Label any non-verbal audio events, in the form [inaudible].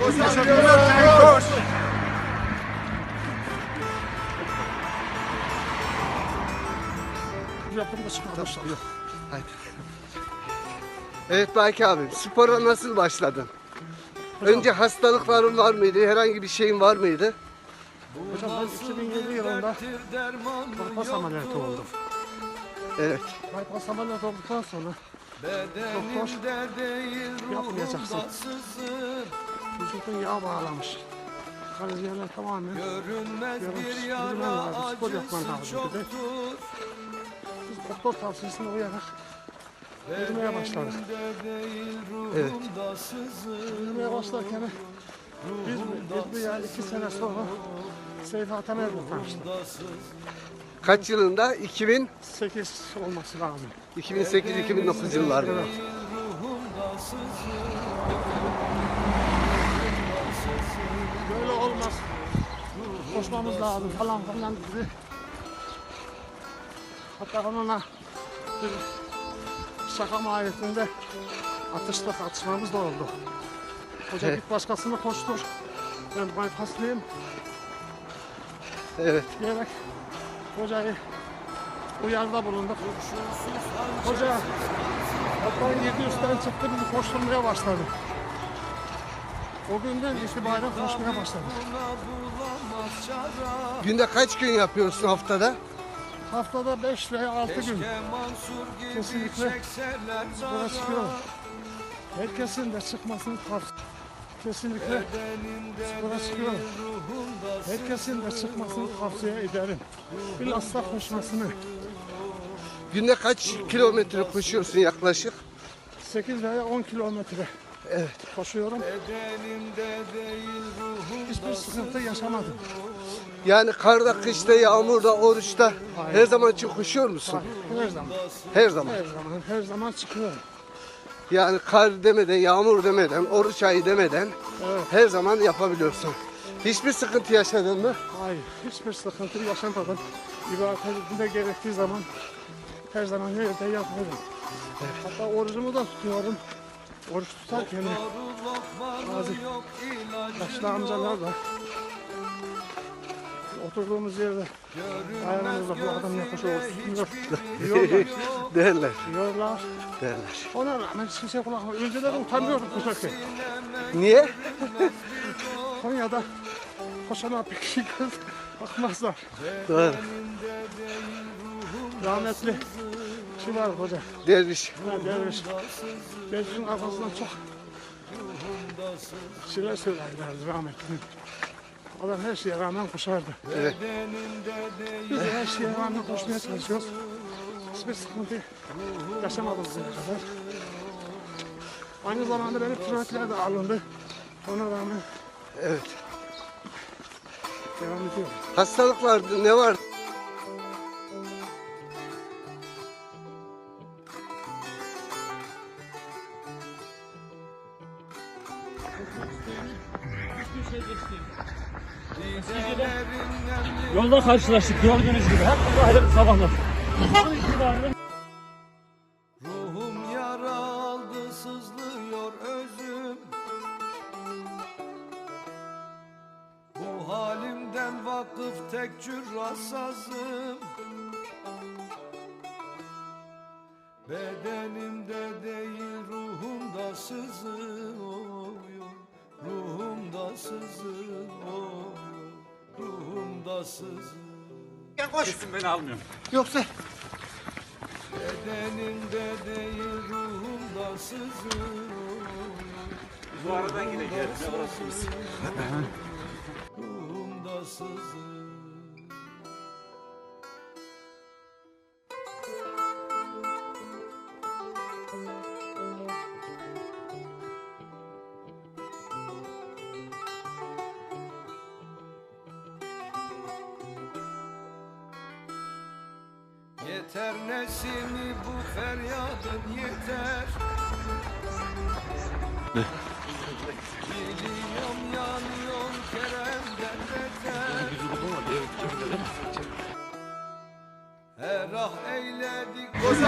Koş koş. Evet Baki abi spora nasıl başladın? Önce hastalıkların var mıydı? Herhangi bir şeyin var mıydı? Hocam ben 2007 yılında bypass ameliyatı oldum. Evet. Bypass ameliyatı olduktan sonra doktor yapmayacaksın. Vücudun yağ bağlamış. Karaciğerler tamamen yarım yürümen lazım, spor yapman lazım dedi. Biz doktor tavsiyesine uyarak yürümeye başladık. Evet. Yürümeye başlarken biz, biz bir ya iki sene sonra Seyfi Atamer'le tanıştık. Kaç yılında? 2000 8 olması lazım. 2008-2009 yıllarında. Böyle Koşmamız lazım falan falan dedi. Hatta onunla bir şaka mahiyetinde atışta tartışmamız da oldu. Hoca git başkasını koştur. Ben bypasslıyım Evet. diyerek hocayı uyarıda bulunduk. Hoca hatta 700'den çıktı bizi koşturmaya başladı. O günden itibaren koşmaya başladık. Günde kaç gün yapıyorsun haftada? Haftada 5 veya 6 gün kesinlikle spora çıkıyorum. Herkesin de çıkmasını tavsiye Kesinlikle spora çıkıyorum. Herkesin de çıkmasını tavsiye ederim. Bilhassa koşmasını. Günde kaç kilometre koşuyorsun yaklaşık? 8 veya 10 kilometre Evet. koşuyorum. Hiçbir sıkıntı yaşamadım. Yani karda, kışta, yağmurda, oruçta her zaman için koşuyor musun? Her zaman, Her zaman. her zaman, her zaman çıkıyorum. Yani kar demeden, yağmur demeden, oruç ayı demeden Evet. her zaman yapabiliyorsun. Hiçbir sıkıntı yaşadın mı? Hayır, hiçbir sıkıntı yaşamadım. İbadetinde gerektiği zaman her zaman her yerde yapıyorum. Hatta orucumu da tutuyorum. Oruç tutarken de bazı yaşlı amcalar da oturduğumuz yerde ayağımızda bu adam ne koşu oruç tutmuyor diyorlar. [laughs] derler, diyorlar. derler. Ona rağmen hiçbir şey kullanmıyor. Önceden utanıyordum koşarken. Niye? [laughs] Konya'da koşana pek şey göz bakmazlar. Doğru. Rahmetli şu var hoca. Derviş. Ha, derviş. Dervişin kafasından çok şeyler söylerlerdi rahmetli. Adam her şeye rağmen koşardı. Evet. Biz de her şeye rağmen koşmaya çalışıyoruz. Hiçbir sıkıntı yaşamadım bugüne kadar. Aynı zamanda benim tiroidler de alındı. Ona rağmen Evet. devam ediyorum. Hastalıklar ne var? Yolda karşılaştık gördüğünüz gibi. Hep burada sabahlar. Ruhum yaraldı sızlıyor özüm Bu halimden vakıf tek cürrasazım Bedenimde değil ruhumda sızıyor Ruhumda sızıyor Ruhumda sızıyor Yoksa Bedenimde değil ruhumda sızıyor Bu aradan gideceğiz Ruhumda sızıyor Yeter nesimi bu feryadın yeter. Biliyorum yanıyor Kerem'den beter. Her ah eyledik Koş